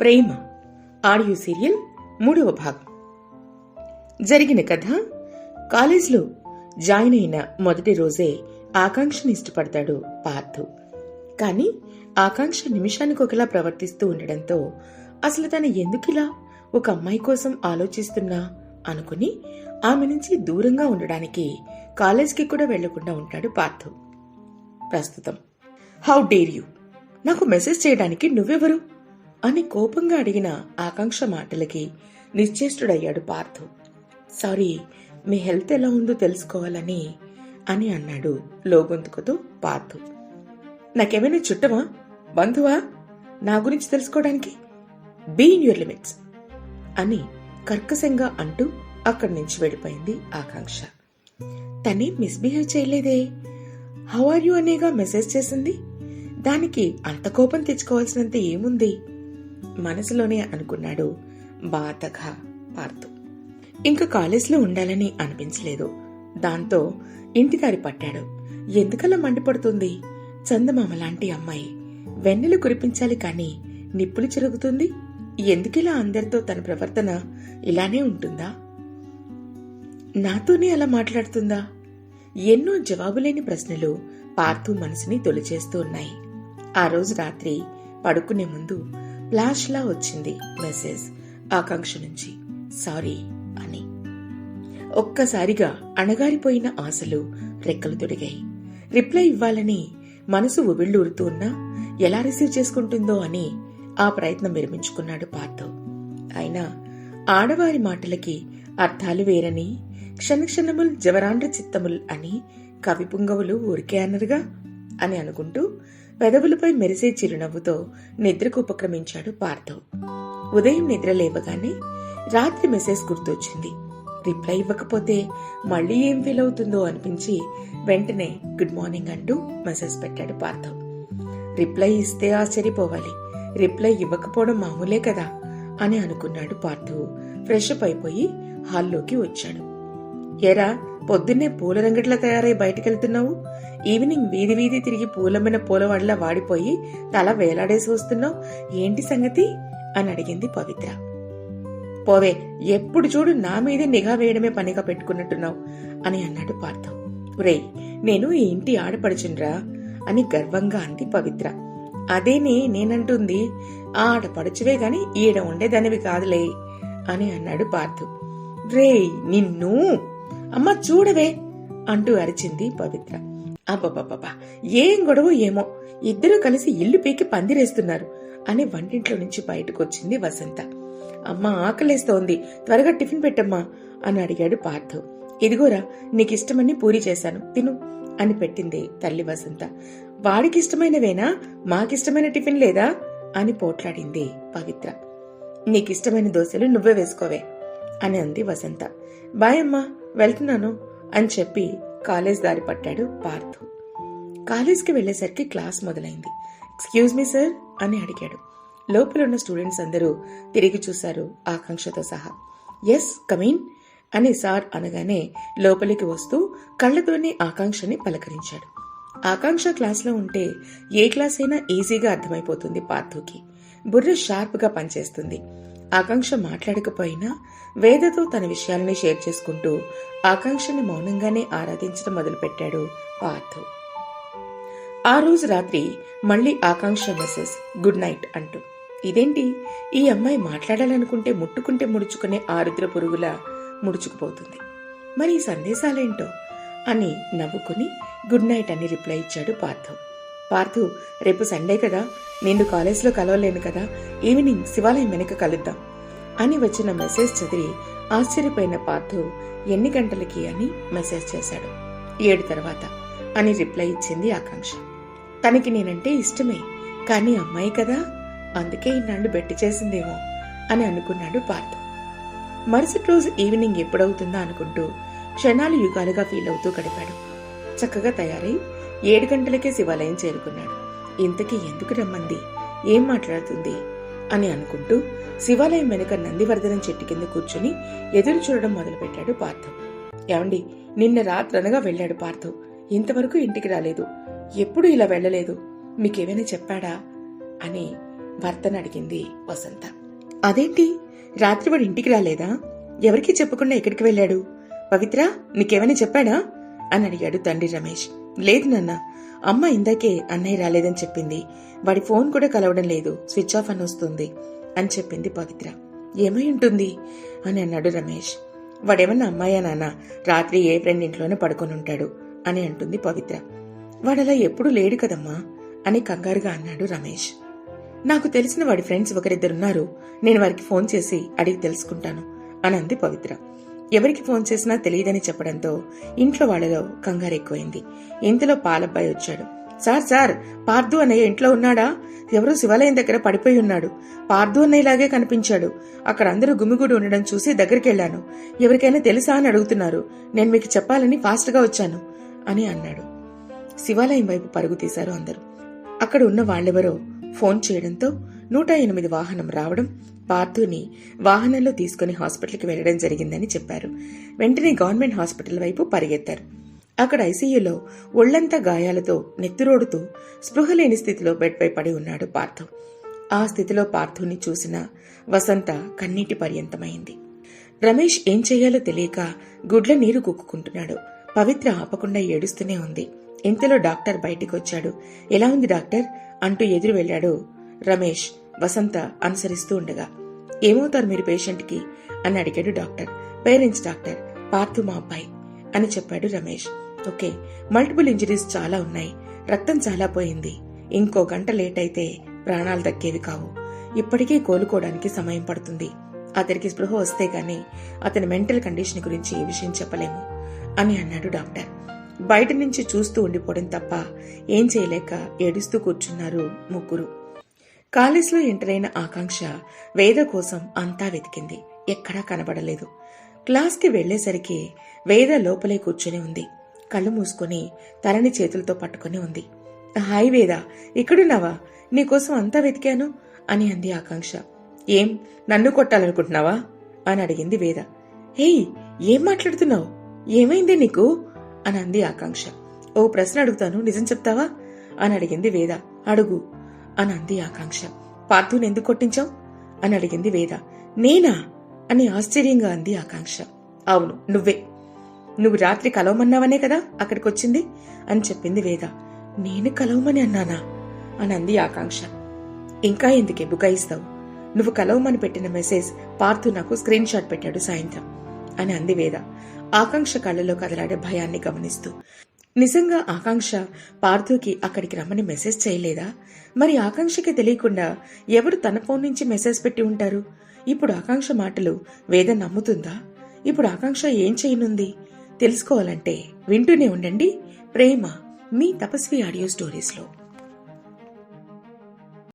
ప్రేమ. Audio serial మూడవ భాగం. జరిగిన కథ కాలేజ్లో జాయిన్ అయిన మొదటి రోజే ఆకాంక్షని ఇష్టపడతాడు పార్థు. కానీ ఆకాంక్ష నిమిషానికి ఒకలా ప్రవర్తిస్తూ ఉండడంతో అసలు తను ఎందుకిలా ఒక అమ్మాయి కోసం ఆలోచిస్తున్నా అనుకుని ఆమె నుంచి దూరంగా ఉండడానికి కాలేజ్కి కూడా వెళ్ళకుండా ఉంటాడు పార్థు. ప్రస్తుతం. How dare you? నాకు మెసేజ్ చేయడానికి నువ్వెవరు? అని కోపంగా అడిగిన ఆకాంక్ష మాటలకి నిశ్చేష్టుడయ్యాడు పార్థు. సారీ మీ హెల్త్ ఎలా ఉందో తెలుసుకోవాలని అని అన్నాడు లోగొంతుకుతో పార్థు. నాకేమైనా చుట్టమా? బంధువా? నా గురించి తెలుసుకోవడానికి? బీ ఇన్ యువర్ లిమిట్స్ అని కర్కశంగా అంటూ అక్కడి నుంచి వెళ్ళిపోయింది ఆకాంక్ష. తనే మిస్బిహేవ్ చేయలేదే. హౌ ఆర్ యు అనేగా మెసేజ్ చేసింది. దానికి అంత కోపం తెచ్చుకోవాల్సినంత ఏముంది? మనసులోనే అనుకున్నాడు బాధగా పార్తు. ఇంకా కాలేజ్లో ఉండాలని అనిపించలేదు. దాంతో ఇంటిదారి పట్టాడు. ఎందుకలా మండిపడుతుంది? చందమామ లాంటి అమ్మాయి. వెన్నెలు కురిపించాలి కానీ నిప్పులు చెరుగుతుంది. ఎందుకిలా అందరితో తన ప్రవర్తన ఇలానే ఉంటుందా? నాతోనే అలా మాట్లాడుతుందా? ఎన్నో జవాబులేని ప్రశ్నలు పార్థు మనసుని తొలిచేస్తూ ఉన్నాయి. ఆ రోజు రాత్రి పడుకునే ముందు ఫ్లాష్ లా వచ్చింది మెసేజ్ ఆకాంక్ష నుంచి. సారీ అని. ఒక్కసారిగా అణగారిపోయిన ఆశలు రెక్కలు తొడిగాయి. రిప్లై ఇవ్వాలని మనసు ఉబిళ్ళూరుతూ ఉన్నా ఎలా రిసీవ్ చేసుకుంటుందో అని ఆ ప్రయత్నం విరమించుకున్నాడు పార్థవ్ అయినా ఆడవారి మాటలకి అర్థాలు వేరని క్షణక్షణముల్ జవరాండ్ర చిత్తముల్ అని కవి పుంగవులు ఊరికే అన్నరుగా అని అనుకుంటూ పెదవులపై మెరిసే చిరునవ్వుతో నిద్రకు ఉపక్రమించాడు పార్థవ్ ఉదయం నిద్ర లేవగానే రాత్రి మెసేజ్ గుర్తొచ్చింది. రిప్లై ఇవ్వకపోతే మళ్ళీ ఏం ఫీల్ అవుతుందో అనిపించి వెంటనే గుడ్ మార్నింగ్ అంటూ మెసేజ్ పెట్టాడు పార్థవ్ రిప్లై ఇస్తే ఆశ్చర్యపోవాలి. రిప్లై ఇవ్వకపోవడం మామూలే కదా అని అనుకున్నాడు పార్థవ్ ఫ్రెష్ అప్ అయిపోయి హాల్లోకి వచ్చాడు. ఎరా పొద్దున్నే పూల రంగట్లా తయారై బయటకెళ్తున్నావు? ఈవినింగ్ వీధి వీధి తిరిగి పూలమ్మిన పూలవాడిలా వాడిపోయి తల వేలాడేసి వస్తున్నావు? ఏంటి సంగతి? అని అడిగింది పవిత్ర. పోవే ఎప్పుడు చూడు నా మీదే నిఘా వేయడమే పనిగా పెట్టుకున్నట్టున్నావు అని అన్నాడు పార్థం. రే నేను ఈ ఇంటి ఆడపడుచుండ్రా అని గర్వంగా అంది పవిత్ర. అదేనే నేనంటుంది ఆడపడుచువే గాని ఈడ ఉండేదనివి కాదులే అని అన్నాడు పార్థు. రేయ్ నిన్ను అమ్మ చూడవే అంటూ అరిచింది పవిత్ర. అబ్బబ్బబ్బా ఏం గొడవ ఏమో ఇద్దరూ కలిసి ఇల్లు పీకి పందిరేస్తున్నారు అని వంటింట్లో నుంచి బయటకు వచ్చింది వసంత. అమ్మ ఆకలేస్తోంది త్వరగా టిఫిన్ పెట్టమ్మా అని అడిగాడు పార్థవ్ ఇదిగోరా నీకిష్టమని పూరి చేశాను తిను అని పెట్టింది తల్లి వసంత. వాడికిష్టమైనవేనా మాకిష్టమైన టిఫిన్ లేదా అని పోట్లాడింది పవిత్ర. నీకిష్టమైన దోశలు నువ్వే వేసుకోవే అని అంది వసంత. బాయ్ అమ్మా వెళ్తున్నాను అని చెప్పి కాలేజ్ దారి పట్టాడు పార్థు. కాలేజ్కి వెళ్ళేసరికి క్లాస్ మొదలైంది. ఎక్స్క్యూజ్ మీ సార్ అని అడిగాడు. లోపల ఉన్న స్టూడెంట్స్ అందరూ తిరిగి చూశారు ఆకాంక్షతో సహా. ఎస్ కమీన్ అని సార్ అనగానే లోపలికి వస్తూ కళ్ళతోనే ఆకాంక్షని పలకరించాడు. ఆకాంక్ష క్లాస్లో ఉంటే ఏ క్లాస్ అయినా ఈజీగా అర్థమైపోతుంది పార్థుకి. బుర్ర షార్ప్గా పనిచేస్తుంది. ఆకాంక్ష మాట్లాడకపోయినా వేదతో తన విషయాలని షేర్ చేసుకుంటూ ఆకాంక్షని మౌనంగానే ఆరాధించడం మొదలుపెట్టాడు పార్థు. ఆ రోజు రాత్రి మళ్ళీ ఆకాంక్ష మెసేజ్ గుడ్ నైట్ అంటూ. ఇదేంటి? ఈ అమ్మాయి మాట్లాడాలనుకుంటే ముట్టుకుంటే ముడుచుకునే ఆరుద్ర పురుగులా ముడుచుకుపోతుంది. మరి ఈ సందేశాలేంటో? అని నవ్వుకుని గుడ్ నైట్ అని రిప్లై ఇచ్చాడు పార్థవ్ పార్థు రేపు సండే కదా? నిన్ను కాలేజ్లో కలవలేను కదా? ఈవినింగ్ శివాలయం వెనక కలుద్దాం. అని వచ్చిన మెసేజ్ చదివి ఆశ్చర్యపోయిన పార్థు ఎన్ని గంటలకి అని మెసేజ్ చేశాడు. ఏడు తర్వాత అని రిప్లై ఇచ్చింది ఆకాంక్ష. తనకి నేనంటే ఇష్టమే కానీ అమ్మాయి కదా అందుకే ఇన్నాళ్ళు బెట్టి చేసిందేమో అని అనుకున్నాడు పార్థు. మరుసటి రోజు ఈవినింగ్ ఎప్పుడవుతుందా అనుకుంటూ క్షణాలు యుగాలుగా ఫీల్ అవుతూ గడిపాడు. చక్కగా తయారై ఏడు గంటలకే శివాలయం చేరుకున్నాడు. ఇంతకీ ఎందుకు రమ్మంది? ఏం మాట్లాడుతుంది? అని అనుకుంటూ శివాలయం వెనుక నందివర్ధనం చెట్టు కింద కూర్చుని ఎదురు చూడడం మొదలుపెట్టాడు పార్థవ్ ఏమండి నిన్న రాత్రనగా వెళ్ళాడు పార్థవ్ ఇంతవరకు ఇంటికి రాలేదు. ఎప్పుడు ఇలా వెళ్ళలేదు? మీకేమైనా చెప్పాడా? అని భర్తను అడిగింది వసంత. అదేంటి? రాత్రి వాడు ఇంటికి రాలేదా? ఎవరికీ చెప్పకుండా ఎక్కడికి వెళ్ళాడు? పవిత్ర నీకేమైనా చెప్పాడా? అని అడిగాడు తండ్రి రమేష్. లేదు నాన్న అమ్మ ఇందాకే అన్నయ్య రాలేదని చెప్పింది. వాడి ఫోన్ కూడా కలవడం లేదు. స్విచ్ ఆఫ్ అని వస్తుంది అని చెప్పింది పవిత్ర. ఏమై ఉంటుంది? అని అన్నాడు రమేష్. వాడేమన్నా అమ్మాయా నాన్న? రాత్రి ఏ ఫ్రెండ్ ఇంట్లోనే పడుకొని ఉంటాడు అని అంటుంది పవిత్ర. వాడలా ఎప్పుడూ లేడు కదమ్మా అని కంగారుగా అన్నాడు రమేష్. నాకు తెలిసిన వాడి ఫ్రెండ్స్ ఒకరిద్దరున్నారు. నేను వారికి ఫోన్ చేసి అడిగి తెలుసుకుంటాను అని అంది పవిత్ర. ఎవరికి ఫోన్ చేసినా తెలియదని చెప్పడంతో ఇంట్లో వాళ్ళలో కంగారు ఎక్కువైంది. ఇంతలో పాలబ్బాయి వచ్చాడు. సార్ సార్ పార్దు అన్నయ్య ఇంట్లో ఉన్నాడా? ఎవరో శివాలయం దగ్గర పడిపోయి ఉన్నాడు. పార్దు అన్నయ్యలాగే కనిపించాడు. అక్కడ అందరూ గుమిగూడి ఉండడం చూసి దగ్గరికి వెళ్ళాను. ఎవరికైనా తెలుసా అని అడుగుతున్నారు. నేను మీకు చెప్పాలని ఫాస్ట్గా వచ్చాను అని అన్నాడు. శివాలయం వైపు పరుగు తీశారు అందరూ. అక్కడ ఉన్న వాళ్ళెవరో ఫోన్ చేయడంతో నూట ఎనిమిది వాహనం రావడం పార్థుని వాహనంలో తీసుకుని హాస్పిటల్కి వెళ్ళడం జరిగిందని చెప్పారు. వెంటనే గవర్నమెంట్ హాస్పిటల్ వైపు పరిగెత్తారు. అక్కడ ఐసీయూలో ఒళ్ళంతా గాయాలతో నెత్తురోడుతూ స్పృహ లేని స్థితిలో బెడ్పై పడి ఉన్నాడు పార్థు. ఆ స్థితిలో పార్థుని చూసిన వసంత కన్నీటి పర్యంతమైంది. రమేష్ ఏం చేయాలో తెలియక గుడ్ల నీరు కుక్కుకుంటున్నాడు. పవిత్ర ఆపకుండా ఏడుస్తూనే ఉంది. ఇంతలో డాక్టర్ బయటికి వచ్చాడు ఎలా ఉంది డాక్టర్? అంటూ ఎదురు వెళ్ళాడు రమేష్ వసంత అనుసరిస్తూ ఉండగా ఏమవుతారు మీరు పేషెంట్కి? అని అడిగాడు డాక్టర్. పేరెంట్స్ డాక్టర్ పార్థు మా అబ్బాయి అని చెప్పాడు రమేష్. ఓకే మల్టిపుల్ ఇంజరీస్ చాలా ఉన్నాయి. రక్తం చాలా పోయింది. ఇంకో గంట లేట్ అయితే ప్రాణాలు దక్కేవి కావు. ఇప్పటికే కోలుకోవడానికి సమయం పడుతుంది. అతనికి స్పృహ వస్తే గాని అతని మెంటల్ కండిషన్ గురించి ఏ విషయం చెప్పలేము అని అన్నాడు డాక్టర్. బయట నుంచి చూస్తూ ఉండిపోవడం తప్ప ఏం చేయలేక ఏడుస్తూ కూర్చున్నారు ముగ్గురు. కాలేజ్లో ఎంటర్ అయిన ఆకాంక్ష వేద కోసం అంతా వెతికింది. ఎక్కడా కనబడలేదు. క్లాస్కి వెళ్ళేసరికి వేద లోపలే కూర్చుని ఉంది. కళ్ళు మూసుకొని తలని చేతులతో పట్టుకొని ఉంది. హాయ్ వేద ఇక్కడున్నావా? నీకోసం అంతా వెతికాను అని అంది ఆకాంక్ష. ఏం నన్ను కొట్టాలనుకుంటున్నావా? అని అడిగింది వేద. హేయ్ ఏం మాట్లాడుతున్నావు? ఏమైంది నీకు? అని అంది ఆకాంక్ష. ఓ ప్రశ్న అడుగుతాను నిజం చెప్తావా? అని అడిగింది వేద. అడుగు. అని అంది ఆకాంక్ష. పార్థుని ఎందుకు కొట్టించావు? అని అడిగింది వేద. నేనా? అని ఆశ్చర్యంగా అంది ఆకాంక్ష. అవును నువ్వే. నువ్వు రాత్రి కలవమన్నావనే కదా అక్కడికి వచ్చింది అని చెప్పింది వేద. నేను కలవమని అన్నానా? అని అంది ఆకాంక్ష. ఇంకా ఎందుకే బుకాయిస్తావు నువ్వు కలవమని పెట్టిన మెసేజ్ పార్థు నాకు స్క్రీన్ షాట్ పెట్టాడు సాయంత్రం అని అంది వేద. ఆకాంక్ష కళ్ళలో కదలాడే భయాన్ని గమనిస్తూ. నిజంగా ఆకాంక్ష పార్థుకి అక్కడికి రమ్మని మెసేజ్ చేయలేదా? మరి ఆకాంక్షకి తెలియకుండా ఎవరు తన ఫోన్ నుంచి మెసేజ్ పెట్టి ఉంటారు? ఇప్పుడు ఆకాంక్ష మాటలు వేద నమ్ముతుందా? ఇప్పుడు ఆకాంక్ష ఏం చేయనుంది? తెలుసుకోవాలంటే వింటూనే ఉండండి. ప్రేమ మీ తపస్వి ఆడియో స్టోరీస్లో.